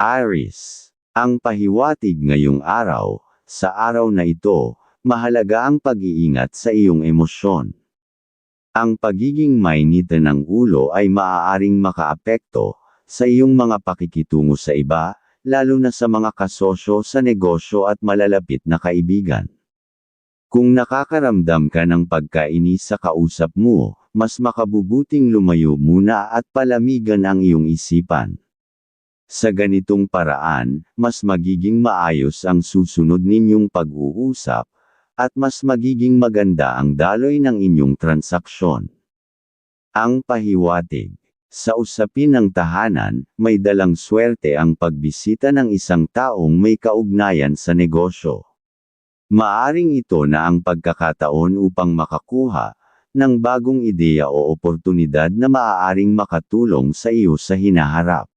Aris. Ang pahiwatig ngayong araw, sa araw na ito, mahalaga ang pag-iingat sa iyong emosyon. Ang pagiging mainitan ng ulo ay maaaring makaapekto sa iyong mga pakikitungo sa iba, lalo na sa mga kasosyo sa negosyo at malalapit na kaibigan. Kung nakakaramdam ka ng pagkainis sa kausap mo, mas makabubuting lumayo muna at palamigan ang iyong isipan. Sa ganitong paraan, mas magiging maayos ang susunod ninyong pag-uusap, at mas magiging maganda ang daloy ng inyong transaksyon. Ang pahiwatig. Sa usapin ng tahanan, may dalang swerte ang pagbisita ng isang taong may kaugnayan sa negosyo. Maaring ito na ang pagkakataon upang makakuha ng bagong ideya o oportunidad na maaaring makatulong sa iyo sa hinaharap.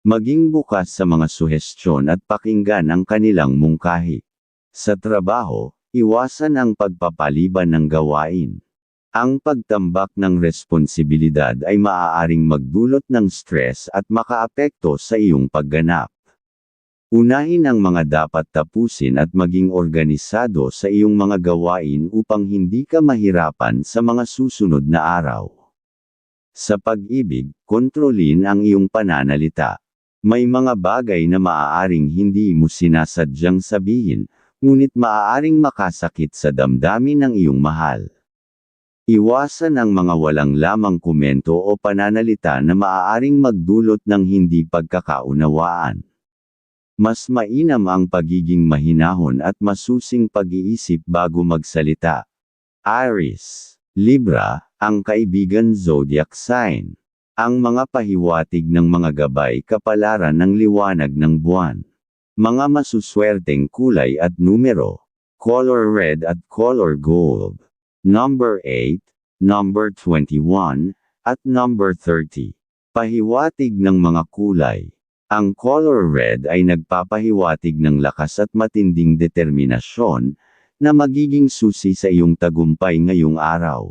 Maging bukas sa mga suhestyon at pakinggan ang kanilang mungkahi. Sa trabaho, iwasan ang pagpapaliban ng gawain. Ang pagtambak ng responsibilidad ay maaaring magdulot ng stress at makaapekto sa iyong pagganap. Unahin ang mga dapat tapusin at maging organisado sa iyong mga gawain upang hindi ka mahirapan sa mga susunod na araw. Sa pag-ibig, kontrolin ang iyong pananalita. May mga bagay na maaaring hindi mo sinasadyang sabihin, ngunit maaaring makasakit sa damdamin ng iyong mahal. Iwasan ang mga walang lamang komento o pananalita na maaaring magdulot ng hindi pagkakaunawaan. Mas mainam ang pagiging mahinahon at masusing pag-iisip bago magsalita. Aries, Libra, ang kaibigan zodiac sign. Ang mga pahiwatig ng mga gabay kapalaran ng liwanag ng buwan. Mga masuswerteng kulay at numero. Color red at color gold. Number 8, number 21, at number 30. Pahiwatig ng mga kulay. Ang color red ay nagpapahiwatig ng lakas at matinding determinasyon, na magiging susi sa iyong tagumpay ngayong araw.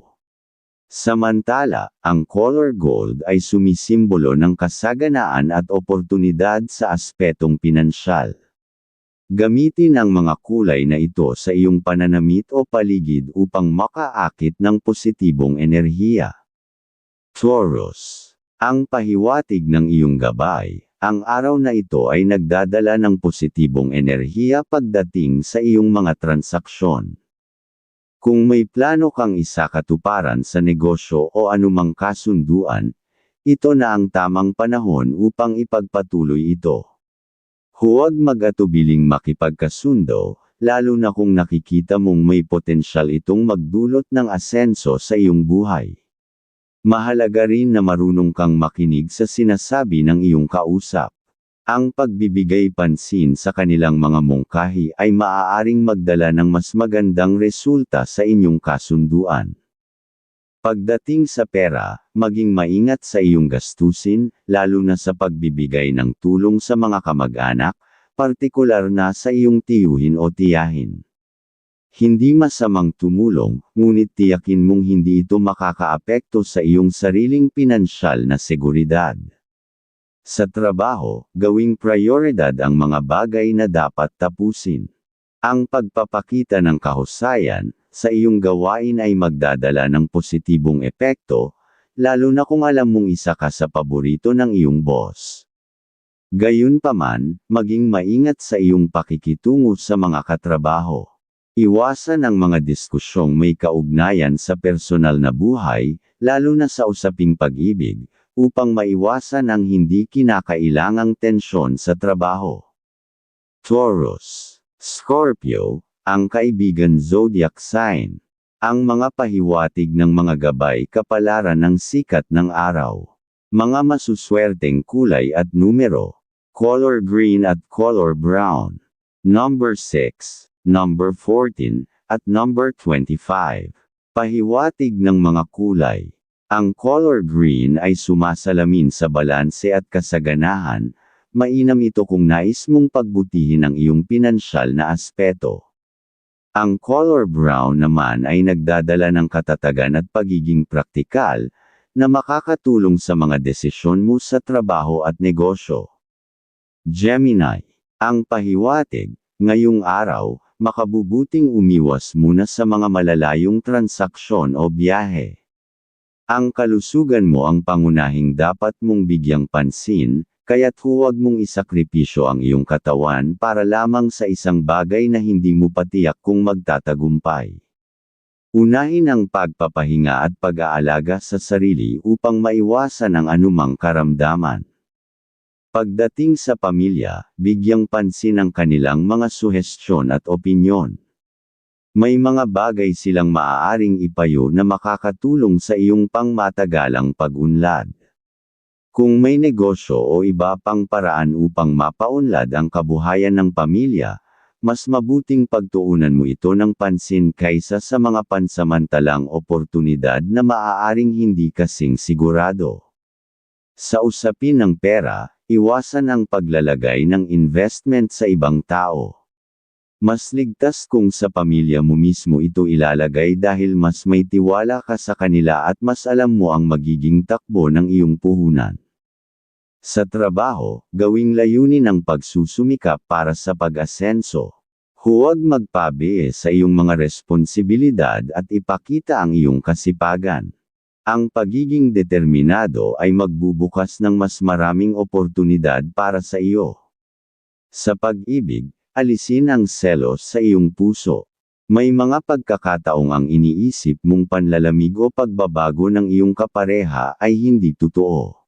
Samantala, ang color gold ay sumisimbolo ng kasaganaan at oportunidad sa aspetong pinansyal. Gamitin ang mga kulay na ito sa iyong pananamit o paligid upang makaakit ng positibong enerhiya. Taurus. Ang pahiwatig ng iyong gabay, ang araw na ito ay nagdadala ng positibong enerhiya pagdating sa iyong mga transaksyon. Kung may plano kang isakatuparan sa negosyo o anumang kasunduan, ito na ang tamang panahon upang ipagpatuloy ito. Huwag mag-atubiling makipagkasundo, lalo na kung nakikita mong may potensyal itong magdulot ng asenso sa iyong buhay. Mahalaga rin na marunong kang makinig sa sinasabi ng iyong kausap. Ang pagbibigay pansin sa kanilang mga mungkahi ay maaaring magdala ng mas magandang resulta sa inyong kasunduan. Pagdating sa pera, maging maingat sa iyong gastusin, lalo na sa pagbibigay ng tulong sa mga kamag-anak, partikular na sa iyong tiyuhin o tiyahin. Hindi masamang tumulong, ngunit tiyakin mong hindi ito makakaapekto sa iyong sariling pinansyal na seguridad. Sa trabaho, gawing prioridad ang mga bagay na dapat tapusin. Ang pagpapakita ng kahusayan, sa iyong gawain ay magdadala ng positibong epekto, lalo na kung alam mong isa ka sa paborito ng iyong boss. Gayunpaman, maging maingat sa iyong pakikitungo sa mga katrabaho. Iwasan ang mga diskusyong may kaugnayan sa personal na buhay, lalo na sa usaping pag-ibig, upang maiwasan ang hindi kinakailangang tensyon sa trabaho. Taurus, Scorpio, ang kaibigan zodiac sign. Ang mga pahiwatig ng mga gabay kapalaran ng sikat ng araw. Mga masuswerteng kulay at numero. Color green at color brown. Number 6, number 14, at number 25. Pahiwatig ng mga kulay. Ang color green ay sumasalamin sa balanse at kasaganahan, mainam ito kung nais mong pagbutihin ang iyong pinansyal na aspeto. Ang color brown naman ay nagdadala ng katatagan at pagiging praktikal, na makakatulong sa mga desisyon mo sa trabaho at negosyo. Gemini, ang pahiwatig, ngayong araw, makabubuting umiwas muna sa mga malalayong transaksyon o biyahe. Ang kalusugan mo ang pangunahing dapat mong bigyang pansin, kaya't huwag mong isakripisyo ang iyong katawan para lamang sa isang bagay na hindi mo patiyak kung magtatagumpay. Unahin ang pagpapahinga at pag-aalaga sa sarili upang maiwasan ang anumang karamdaman. Pagdating sa pamilya, bigyang pansin ang kanilang mga suhestyon at opinyon. May mga bagay silang maaaring ipayo na makakatulong sa iyong pangmatagalang pag-unlad. Kung may negosyo o iba pang paraan upang mapaunlad ang kabuhayan ng pamilya, mas mabuting pagtuunan mo ito ng pansin kaysa sa mga pansamantalang oportunidad na maaaring hindi kasing sigurado. Sa usapin ng pera, Iwasan ang paglalagay ng investment sa ibang tao. Mas ligtas kung sa pamilya mo mismo ito ilalagay dahil mas may tiwala ka sa kanila at mas alam mo ang magiging takbo ng iyong puhunan. Sa trabaho, gawing layunin ang pagsusumikap para sa pag-asenso. Huwag magpabi sa iyong mga responsibilidad at ipakita ang iyong kasipagan. Ang pagiging determinado ay magbubukas ng mas maraming oportunidad para sa iyo. Sa pag-ibig, alisin ang selos sa iyong puso. May mga pagkakataong ang iniisip mong panlalamig o pagbabago ng iyong kapareha ay hindi totoo.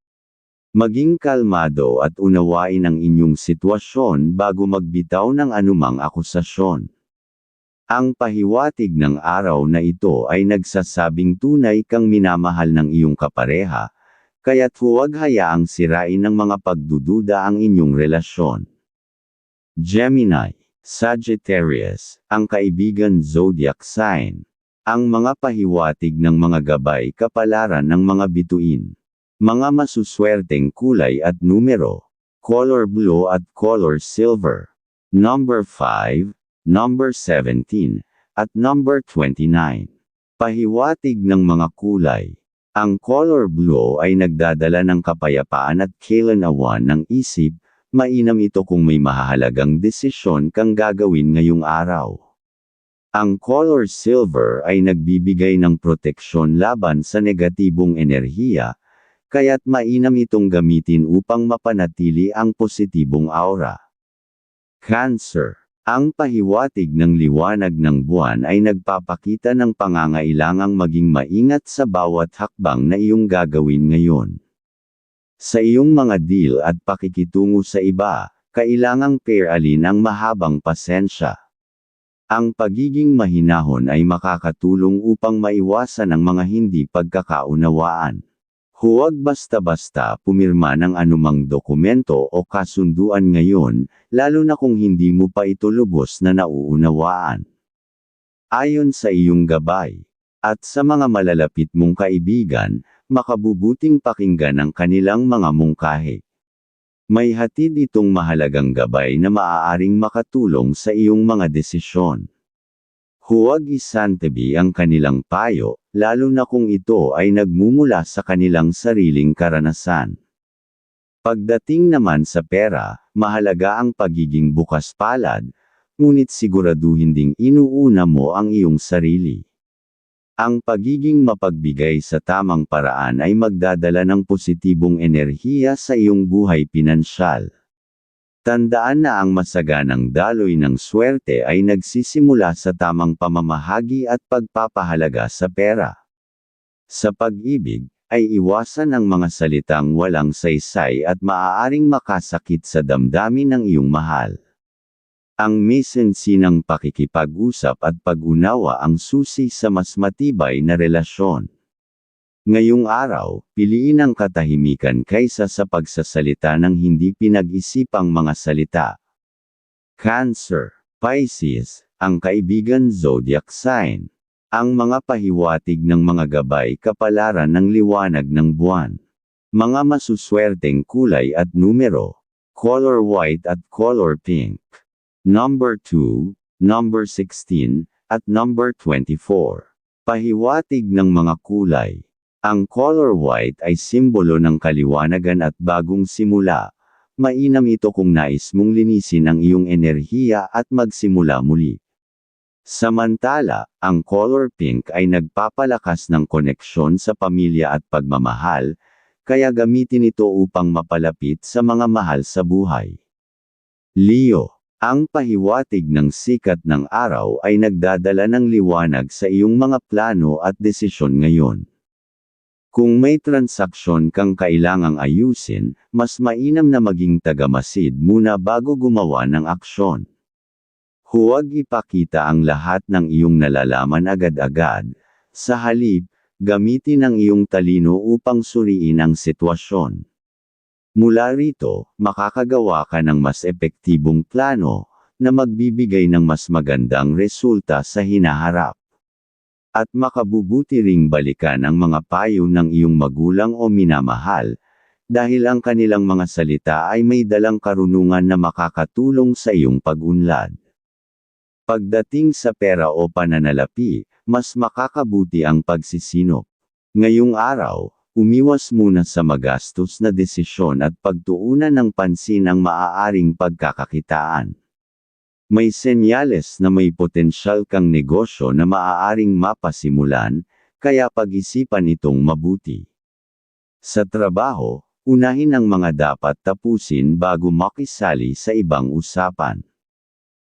Maging kalmado at unawain ang inyong sitwasyon bago magbitaw ng anumang akusasyon. Ang pahiwatig ng araw na ito ay nagsasabing tunay kang minamahal ng iyong kapareha, kaya't huwag hayaang sirain ng mga pagdududa ang inyong relasyon. Gemini, Sagittarius, ang kaibigan zodiac sign. Ang mga pahiwatig ng mga gabay kapalaran ng mga bituin. Mga masuswerteng kulay at numero. Color blue at color silver. Number 5, number 17, at number 29. Pahiwatig ng mga kulay. Ang color blue ay nagdadala ng kapayapaan at kailanawan ng isip, mainam ito kung may mahahalagang desisyon kang gagawin ngayong araw. Ang color silver ay nagbibigay ng proteksyon laban sa negatibong enerhiya, kaya't mainam itong gamitin upang mapanatili ang positibong aura. Cancer ang pahiwatig ng liwanag ng buwan ay nagpapakita ng pangangailangang maging maingat sa bawat hakbang na iyong gagawin ngayon. Sa iyong mga deal at pakikitungo sa iba, kailangang pairalin ang mahabang pasensya. Ang pagiging mahinahon ay makakatulong upang maiwasan ang mga hindi pagkakaunawaan. Huwag basta-basta pumirma ng anumang dokumento o kasunduan ngayon, lalo na kung hindi mo pa ito lubos na nauunawaan. Ayon sa iyong gabay, at sa mga malalapit mong kaibigan, makabubuting pakinggan ang kanilang mga mungkahi. May hatid itong mahalagang gabay na maaaring makatulong sa iyong mga desisyon. Huwag isantabi ang kanilang payo, lalo na kung ito ay nagmumula sa kanilang sariling karanasan. Pagdating naman sa pera, mahalaga ang pagiging bukas palad, ngunit siguraduhin ding inuuna mo ang iyong sarili. Ang pagiging mapagbigay sa tamang paraan ay magdadala ng positibong enerhiya sa iyong buhay pinansyal. Tandaan na ang masaganang daloy ng swerte ay nagsisimula sa tamang pamamahagi at pagpapahalaga sa pera. Sa pag-ibig, ay iwasan ang mga salitang walang saysay at maaaring makasakit sa damdamin ng iyong mahal. Ang mesensi ng pakikipag-usap at pag-unawa ang susi sa mas matibay na relasyon. Ngayong araw, piliin ang katahimikan kaysa sa pagsasalita ng hindi pinag-isipang mga salita. Cancer, Pisces, ang kaibigan zodiac sign. Ang mga pahiwatig ng mga gabay kapalaran ng liwanag ng buwan. Mga masuswerteng kulay at numero. color white at color pink. Number 2, number 16, at number 24. Pahiwatig ng mga kulay. Ang color white ay simbolo ng kaliwanagan at bagong simula. Mainam ito kung nais mong linisin ang iyong enerhiya at magsimula muli. Samantala, ang color pink ay nagpapalakas ng koneksyon sa pamilya at pagmamahal, kaya gamitin ito upang mapalapit sa mga mahal sa buhay. Leo, ang pahiwatig ng sikat ng araw ay nagdadala ng liwanag sa iyong mga plano at desisyon ngayon. Kung may transaksyon kang kailangang ayusin, mas mainam na maging tagamasid muna bago gumawa ng aksyon. Huwag ipakita ang lahat ng iyong nalalaman agad-agad. Sa halip, gamitin ang iyong talino upang suriin ang sitwasyon. Mula rito, makakagawa ka ng mas epektibong plano, na magbibigay ng mas magandang resulta sa hinaharap. At makabubuti ring balikan ang mga payo ng iyong magulang o minamahal, dahil ang kanilang mga salita ay may dalang karunungan na makakatulong sa iyong pag-unlad. Pagdating sa pera o pananalapi, mas makakabuti ang pagsisinop. Ngayong araw, Umiwas muna sa magastos na desisyon at pagtuunan ng pansin ang maaaring pagkakakitaan. May senyales na may potensyal kang negosyo na maaaring mapasimulan, kaya pag-isipan itong mabuti. Sa trabaho, unahin ang mga dapat tapusin bago makisali sa ibang usapan.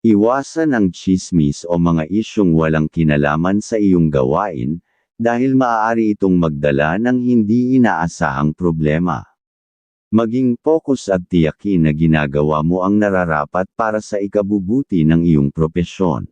Iwasan ang chismis o mga isyong walang kinalaman sa iyong gawain, dahil maaari itong magdala ng hindi inaasahang problema. Maging focus at tiyakin na ginagawa mo ang nararapat para sa ikabubuti ng iyong propesyon.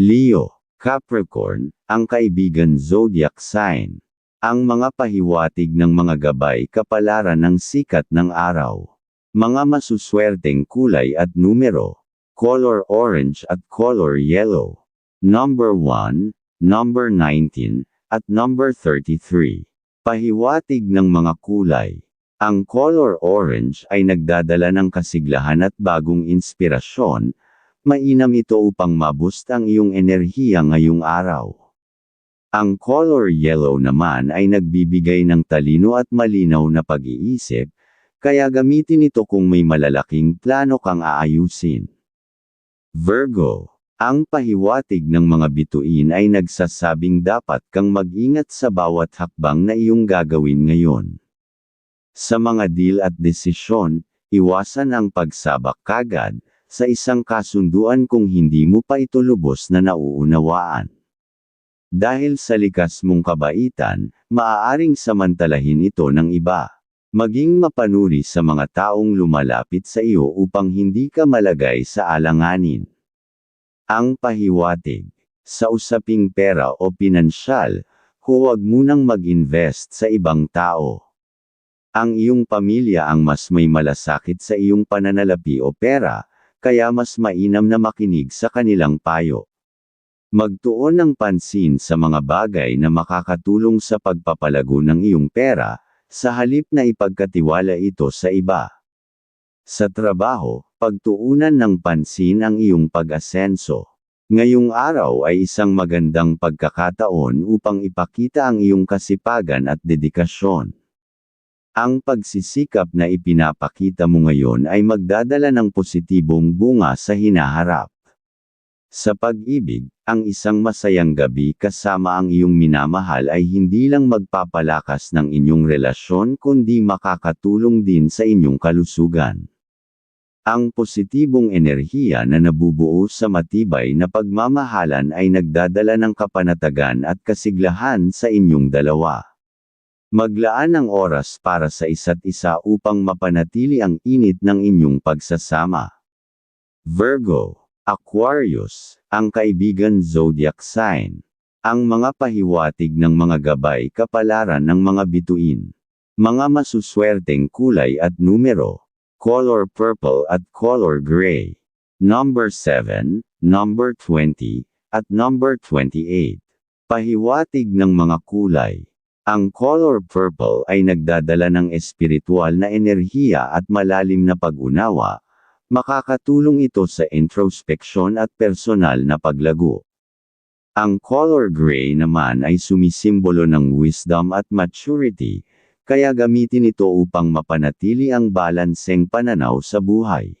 Leo, Capricorn, ang kaibigan zodiac sign. Ang mga pahiwatig ng mga gabay kapalaran ng sikat ng araw. Mga masuswerteng kulay at numero. Color orange at color yellow. Number 1, number 19, at number 33. Pahiwatig ng mga kulay. Ang color orange ay nagdadala ng kasiglahan at bagong inspirasyon, mainam ito upang maboost ang iyong enerhiya ngayong araw. Ang color yellow naman ay nagbibigay ng talino at malinaw na pag-iisip, kaya gamitin ito kung may malalaking plano kang aayusin. Virgo ang pahiwatig ng mga bituin ay nagsasabing dapat kang mag-ingat sa bawat hakbang na iyong gagawin ngayon. Sa mga deal at desisyon, iwasan ang pagsabak kagad, sa isang kasunduan kung hindi mo pa ito lubos na nauunawaan. Dahil sa likas mong kabaitan, maaaring samantalahin ito ng iba. Maging mapanuri sa mga taong lumalapit sa iyo upang hindi ka malagay sa alanganin. Ang pahiwatig. Sa usaping pera o pinansyal, huwag munang mag-invest sa ibang tao. Ang iyong pamilya ang mas may malasakit sa iyong pananalapi o pera, kaya mas mainam na makinig sa kanilang payo. Magtuon ng pansin sa mga bagay na makakatulong sa pagpapalago ng iyong pera, sa halip na ipagkatiwala ito sa iba. Sa trabaho, pagtuunan ng pansin ang iyong pag-asenso. Ngayong araw ay isang magandang pagkakataon upang ipakita ang iyong kasipagan at dedikasyon. Ang pagsisikap na ipinapakita mo ngayon ay magdadala ng positibong bunga sa hinaharap. Sa pag-ibig, ang isang masayang gabi kasama ang iyong minamahal ay hindi lang magpapalakas ng inyong relasyon kundi makakatulong din sa inyong kalusugan. Ang positibong enerhiya na nabubuo sa matibay na pagmamahalan ay nagdadala ng kapanatagan at kasiglahan sa inyong dalawa. Maglaan ng oras para sa isa't isa upang mapanatili ang init ng inyong pagsasama. Virgo, Aquarius, ang kaibigan zodiac sign. Ang mga pahiwatig ng mga gabay kapalaran ng mga bituin. Mga masuswerteng kulay at numero color purple at color gray. Number 7, number 20, at number 28. Pahiwatig ng mga kulay. Ang color purple ay nagdadala ng espiritual na enerhiya at malalim na pag-unawa, makakatulong ito sa introspection at personal na paglago. Ang color gray naman ay sumisimbolo ng wisdom at maturity, kaya gamitin ito upang mapanatili ang balanseng pananaw sa buhay.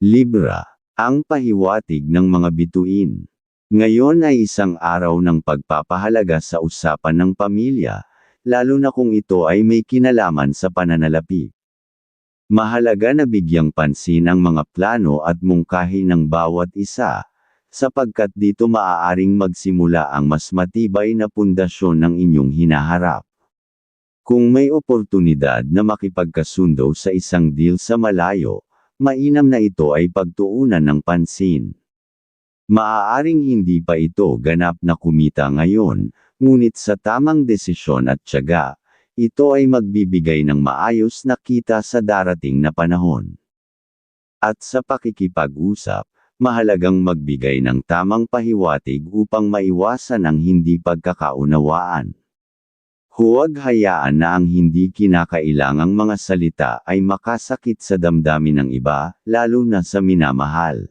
Libra, ang pahiwatig ng mga bituin. Ngayon ay isang araw ng pagpapahalaga sa usapan ng pamilya, lalo na kung ito ay may kinalaman sa pananalapi. Mahalaga na bigyang pansin ang mga plano at mungkahi ng bawat isa, sapagkat dito maaaring magsimula ang mas matibay na pundasyon ng inyong hinaharap. Kung may oportunidad na makipagkasundo sa isang deal sa malayo, mainam na ito ay pagtuunan ng pansin. Maaaring hindi pa ito ganap na kumita ngayon, ngunit sa tamang desisyon at tiyaga, ito ay magbibigay ng maayos na kita sa darating na panahon. At sa pakikipag-usap, mahalagang magbigay ng tamang pahiwatig upang maiwasan ang hindi pagkakaunawaan. Huwag hayaan na ang hindi kinakailangang mga salita ay makasakit sa damdamin ng iba, lalo na sa minamahal.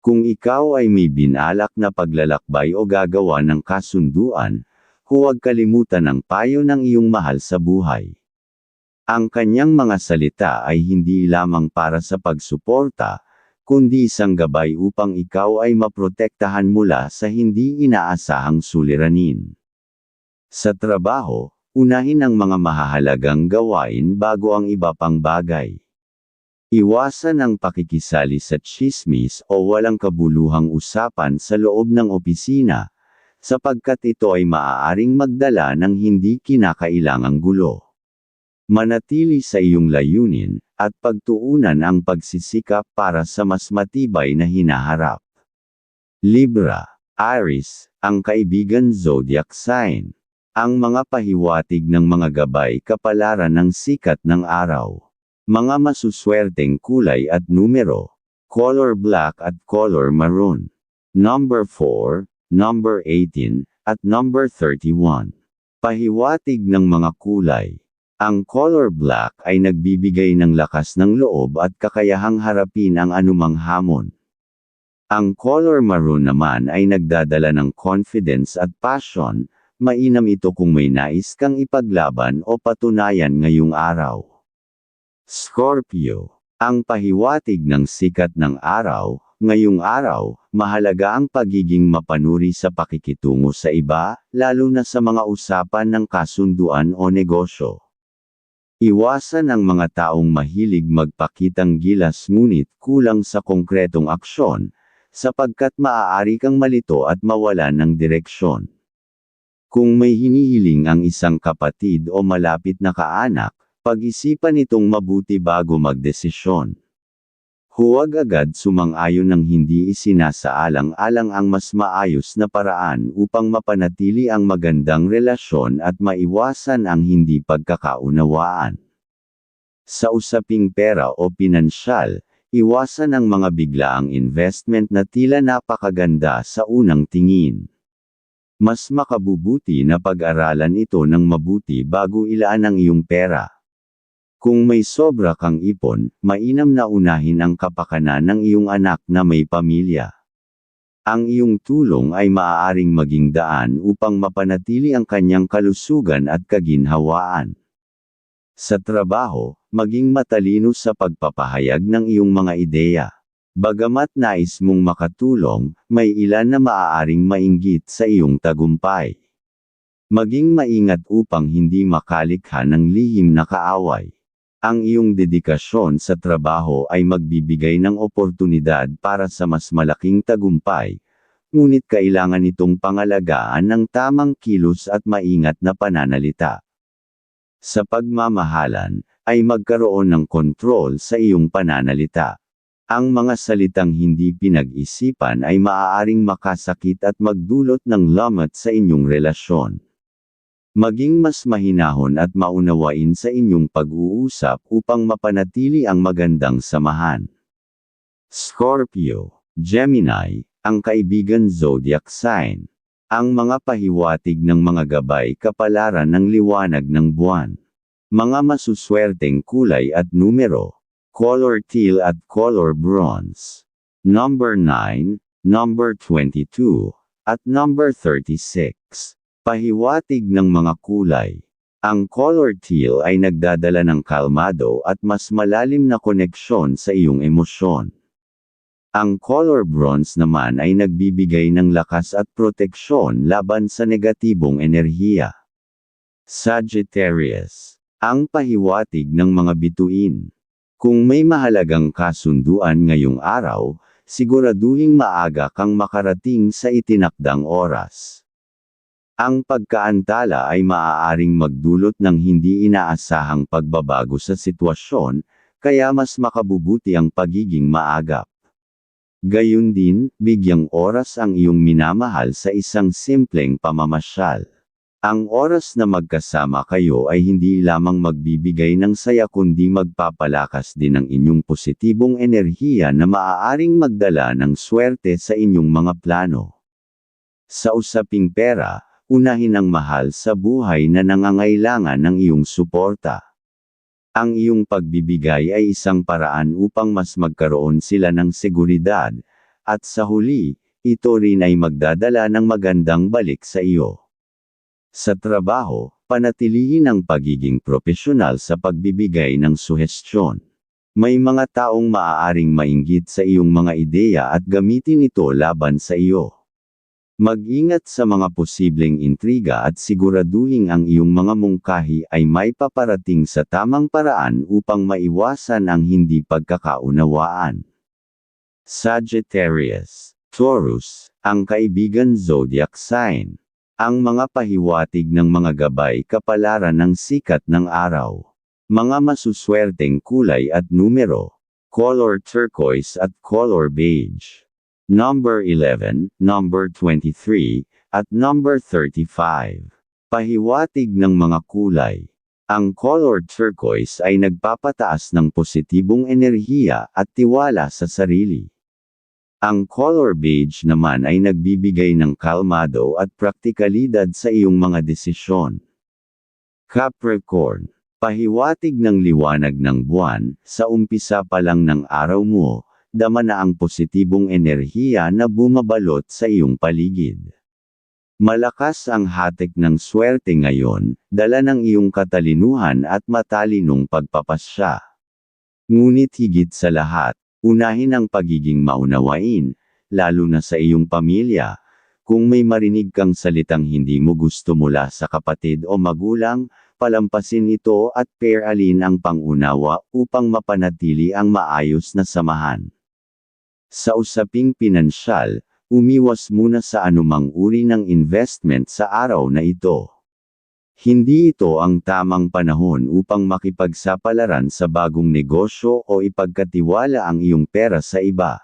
Kung ikaw ay may binalak na paglalakbay o gagawa ng kasunduan, huwag kalimutan ang payo ng iyong mahal sa buhay. Ang kanyang mga salita ay hindi lamang para sa pagsuporta, kundi isang gabay upang ikaw ay maprotektahan mula sa hindi inaasahang suliranin. Sa trabaho, unahin ang mga mahahalagang gawain bago ang iba pang bagay. Iwasan ang pakikisali sa chismis o walang kabuluhang usapan sa loob ng opisina, sapagkat ito ay maaaring magdala ng hindi kinakailangang gulo. Manatili sa iyong layunin, at pagtuunan ang pagsisikap para sa mas matibay na hinaharap. Libra, Aries, ang kaibigan zodiac sign. Ang mga pahiwatig ng mga gabay kapalaran ng sikat ng araw. Mga masuswerteng kulay at numero. Color black at color maroon. Number 4, number 18, at number 31. Pahiwatig ng mga kulay. Ang color black ay nagbibigay ng lakas ng loob at kakayahang harapin ang anumang hamon. Ang color maroon naman ay nagdadala ng confidence at passion, mainam ito kung may nais kang ipaglaban o patunayan ngayong araw. Scorpio. Ang pahiwatig ng sikat ng araw, ngayong araw, mahalaga ang pagiging mapanuri sa pakikitungo sa iba, lalo na sa mga usapan ng kasunduan o negosyo. Iwasan ang mga taong mahilig magpakitang gilas ngunit kulang sa konkretong aksyon, sapagkat maaari kang malito at mawalan ng direksyon. Kung may hinihiling ang isang kapatid o malapit na kaanak, pag-isipan itong mabuti bago magdesisyon. Huwag agad sumang-ayon ng hindi isinasaalang-alang ang mas maayos na paraan upang mapanatili ang magandang relasyon at maiwasan ang hindi pagkakaunawaan. Sa usaping pera o pinansyal, iwasan ang mga biglaang investment na tila napakaganda sa unang tingin. Mas makabubuti na pag-aralan ito ng mabuti bago ilaan ang iyong pera. Kung may sobra kang ipon, mainam na unahin ang kapakanan ng iyong anak na may pamilya. Ang iyong tulong ay maaaring maging daan upang mapanatili ang kanyang kalusugan at kaginhawaan. Sa trabaho, maging matalino sa pagpapahayag ng iyong mga ideya. Bagamat nais mong makatulong, may ilan na maaaring mainggit sa iyong tagumpay. Maging maingat upang hindi makalikha ng lihim na kaaway. Ang iyong dedikasyon sa trabaho ay magbibigay ng oportunidad para sa mas malaking tagumpay, ngunit kailangan itong pangalagaan ng tamang kilos at maingat na pananalita. Sa pagmamahalan, ay magkaroon ng kontrol sa iyong pananalita. Ang mga salitang hindi pinag-isipan ay maaaring makasakit at magdulot ng lamat sa inyong relasyon. Maging mas mahinahon at maunawain sa inyong pag-uusap upang mapanatili ang magandang samahan. Scorpio, Gemini, ang kaibigan zodiac sign. Ang mga pahiwatig ng mga gabay kapalaran ng liwanag ng buwan. Mga masuswerteng kulay at numero. Color teal at color bronze. Number 9, number 22, at number 36. Pahiwatig ng mga kulay. Ang color teal ay nagdadala ng kalmado at mas malalim na koneksyon sa iyong emosyon. Ang color bronze naman ay nagbibigay ng lakas at proteksyon laban sa negatibong enerhiya. Sagittarius. Ang pahiwatig ng mga bituin. Kung may mahalagang kasunduan ngayong araw, siguraduhing maaga kang makarating sa itinakdang oras. Ang pagkaantala ay maaaring magdulot ng hindi inaasahang pagbabago sa sitwasyon, kaya mas makabubuti ang pagiging maagap. Gayun din, bigyang oras ang iyong minamahal sa isang simpleng pamamasyal. Ang oras na magkasama kayo ay hindi lamang magbibigay ng saya kundi magpapalakas din ng inyong positibong enerhiya na maaaring magdala ng swerte sa inyong mga plano. Sa usaping pera, unahin ang mahal sa buhay na nangangailangan ng iyong suporta. Ang iyong pagbibigay ay isang paraan upang mas magkaroon sila ng seguridad, at sa huli, ito rin ay magdadala ng magandang balik sa iyo. Sa trabaho, panatilihin ang pagiging profesional sa pagbibigay ng suhestyon. May mga taong maaaring mainggit sa iyong mga ideya at gamitin ito laban sa iyo. Mag-ingat sa mga posibleng intriga at siguraduhin ang iyong mga mungkahi ay may paparating sa tamang paraan upang maiwasan ang hindi pagkakaunawaan. Sagittarius, Taurus, ang kaibigan zodiac sign. Ang mga pahiwatig ng mga gabay kapalaran ng sikat ng araw. Mga masuswerteng kulay at numero. Color turquoise at color beige. Number 11, number 23, at number 35. Pahiwatig ng mga kulay. Ang color turquoise ay nagpapataas ng positibong enerhiya at tiwala sa sarili. Ang color beige naman ay nagbibigay ng kalmado at praktikalidad sa iyong mga desisyon. Capricorn, pahiwatig ng liwanag ng buwan, sa umpisa pa lang ng araw mo, dama na ang positibong enerhiya na bumabalot sa iyong paligid. Malakas ang hatik ng swerte ngayon, dala ng iyong katalinuhan at matalinong pagpapasya. Ngunit higit sa lahat, Unahin ang pagiging maunawain, lalo na sa iyong pamilya. Kung may marinig kang salitang hindi mo gusto mula sa kapatid o magulang, palampasin ito at peralin ang pangunawa upang mapanatili ang maayos na samahan. Sa usaping pinansyal, umiwas muna sa anumang uri ng investment sa araw na ito. Hindi ito ang tamang panahon upang makipagsapalaran sa bagong negosyo o ipagkatiwala ang iyong pera sa iba.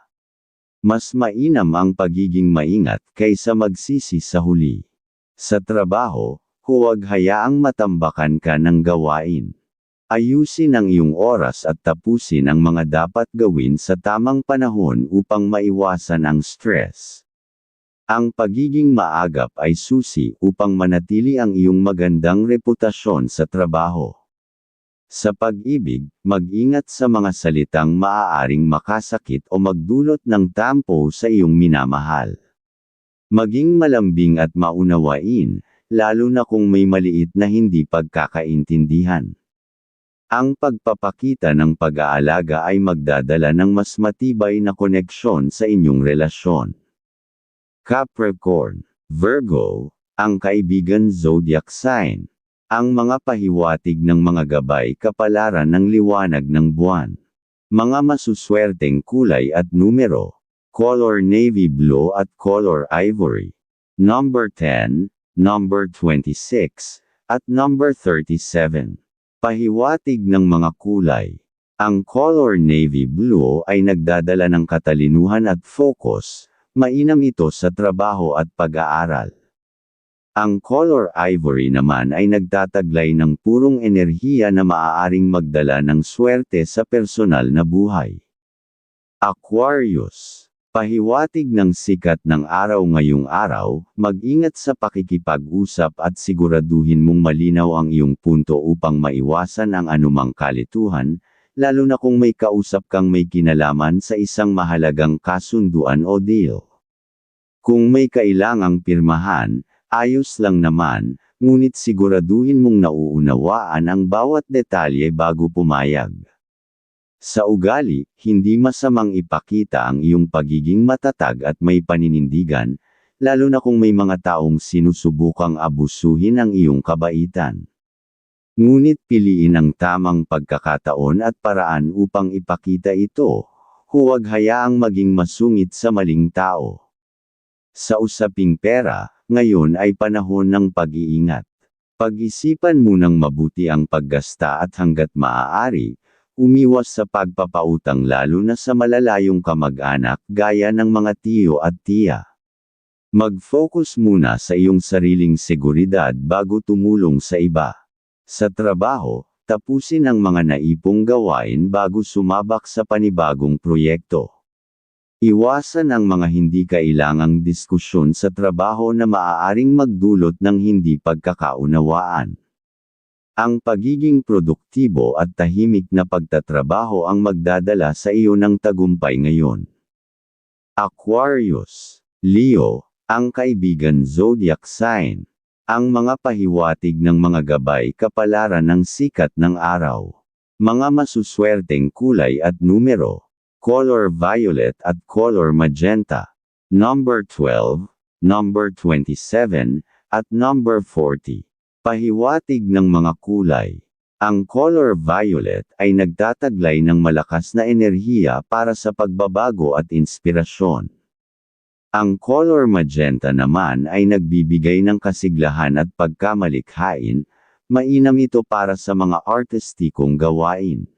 Mas mainam ang pagiging maingat kaysa magsisi sa huli. Sa trabaho, huwag hayaang matambakan ka ng gawain. Ayusin ang iyong oras at tapusin ang mga dapat gawin sa tamang panahon upang maiwasan ang stress. Ang pagiging maagap ay susi upang manatili ang iyong magandang reputasyon sa trabaho. Sa pag-ibig, mag-ingat sa mga salitang maaaring makasakit o magdulot ng tampo sa iyong minamahal. Maging malambing at maunawain, lalo na kung may maliit na hindi pagkakaintindihan. Ang pagpapakita ng pag-aalaga ay magdadala ng mas matibay na koneksyon sa inyong relasyon. Capricorn, Virgo, ang kaibigan zodiac sign. Ang mga pahiwatig ng mga gabay kapalaran ng liwanag ng buwan. Mga masuswerteng kulay at numero. Color navy blue at color ivory. Number 10, number 26, at number 37. Pahiwatig ng mga kulay. Ang color navy blue ay nagdadala ng katalinuhan at focus, Mainam ito sa trabaho at pag-aaral. Ang color ivory naman ay nagtataglay ng purong enerhiya na maaaring magdala ng swerte sa personal na buhay. Aquarius. Pahiwatig ng sikat ng araw ngayong araw, mag-ingat sa pakikipag-usap at siguraduhin mong malinaw ang iyong punto upang maiwasan ang anumang kalituhan, lalo na kung may kausap kang may kinalaman sa isang mahalagang kasunduan o deal. Kung may kailangang pirmahan, ayos lang naman, ngunit siguraduhin mong nauunawaan ang bawat detalye bago pumayag. Sa ugali, hindi masamang ipakita ang iyong pagiging matatag at may paninindigan, lalo na kung may mga taong sinusubukang abusuhin ang iyong kabaitan. Ngunit piliin ang tamang pagkakataon at paraan upang ipakita ito, huwag hayaang maging masungit sa maling tao. Sa usaping pera, ngayon ay panahon ng pag-iingat. Pag-isipan munang mabuti ang paggasta at hanggat maaari, Umiwas sa pagpapautang lalo na sa malalayong kamag-anak gaya ng mga tiyo at tiya. Mag-focus muna sa iyong sariling seguridad bago tumulong sa iba. Sa trabaho, tapusin ang mga naipong gawain bago sumabak sa panibagong proyekto. Iwasan ang mga hindi kailangang diskusyon sa trabaho na maaaring magdulot ng hindi pagkakaunawaan. Ang pagiging produktibo at tahimik na pagtatrabaho ang magdadala sa iyo ng tagumpay ngayon. Aquarius, Leo, ang kaibigan zodiac sign. Ang mga pahiwatig ng mga gabay kapalaran ng sikat ng araw. Mga masuswerteng kulay at numero. Color violet at color magenta. Number 12, number 27, at number 40. Pahiwatig ng mga kulay. Ang color violet ay nagtataglay ng malakas na enerhiya para sa pagbabago at inspirasyon. Ang color magenta naman ay nagbibigay ng kasiglahan at pagkamalikhain, mainam ito para sa mga artistikong gawain.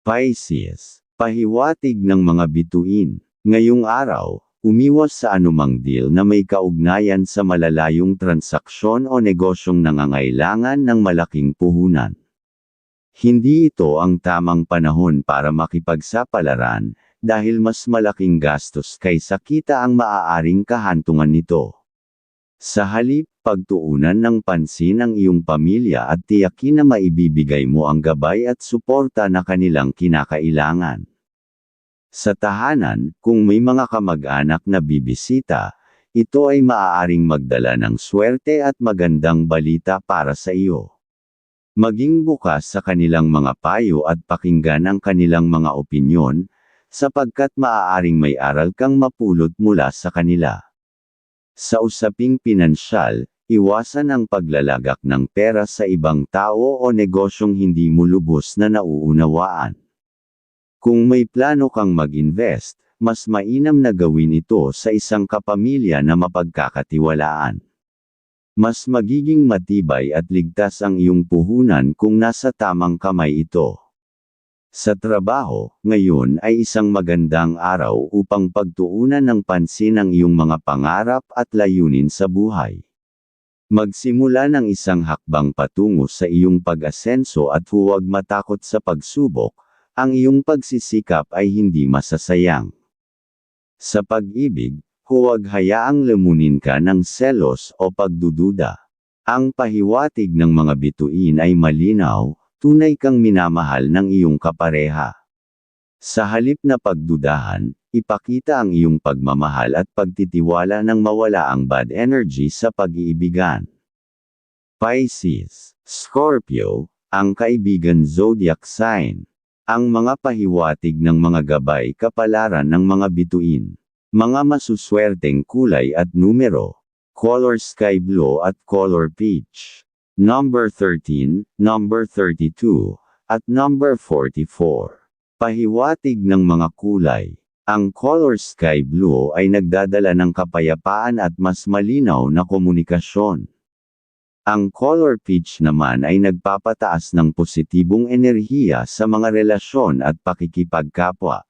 Pisces, pahiwatig ng mga bituin. Ngayong araw, Umiwas sa anumang deal na may kaugnayan sa malalayong transaksyon o negosyong nangangailangan ng malaking puhunan. Hindi ito ang tamang panahon para makipagsapalaran, dahil mas malaking gastos kaysa kita ang maaaring kahantungan nito. Sa halip, pagtuunan ng pansin ang iyong pamilya at tiyakin na maibibigay mo ang gabay at suporta na kanilang kinakailangan. Sa tahanan, kung may mga kamag-anak na bibisita, ito ay maaaring magdala ng swerte at magandang balita para sa iyo. Maging bukas sa kanilang mga payo at pakinggan ang kanilang mga opinyon, sapagkat maaaring may aral kang mapulot mula sa kanila. Sa usaping pinansyal, iwasan ang paglalagak ng pera sa ibang tao o negosyong hindi mo lubos na nauunawaan. Kung may plano kang mag-invest, mas mainam na gawin ito sa isang kapamilya na mapagkakatiwalaan. Mas magiging matibay at ligtas ang iyong puhunan kung nasa tamang kamay ito. Sa trabaho, ngayon ay isang magandang araw upang pagtuunan ng pansin ang iyong mga pangarap at layunin sa buhay. Magsimula ng isang hakbang patungo sa iyong pag-asenso at huwag matakot sa pagsubok, ang iyong pagsisikap ay hindi masasayang. Sa pag-ibig, huwag hayaang lamunin ka ng selos o pagdududa. Ang pahiwatig ng mga bituin ay malinaw, tunay kang minamahal ng iyong kapareha. Sa halip na pagdudahan, ipakita ang iyong pagmamahal at pagtitiwala nang mawala ang bad energy sa pag-iibigan. Pisces, Scorpio, ang kaibigan zodiac sign. Ang mga pahiwatig ng mga gabay kapalaran ng mga bituin. Mga masuswerteng kulay at numero. Color sky blue at color peach. Number 13, number 32, at number 44. Pahiwatig ng mga kulay. Ang color sky blue ay nagdadala ng kapayapaan at mas malinaw na komunikasyon. Ang color peach naman ay nagpapataas ng positibong enerhiya sa mga relasyon at pakikipagkapwa.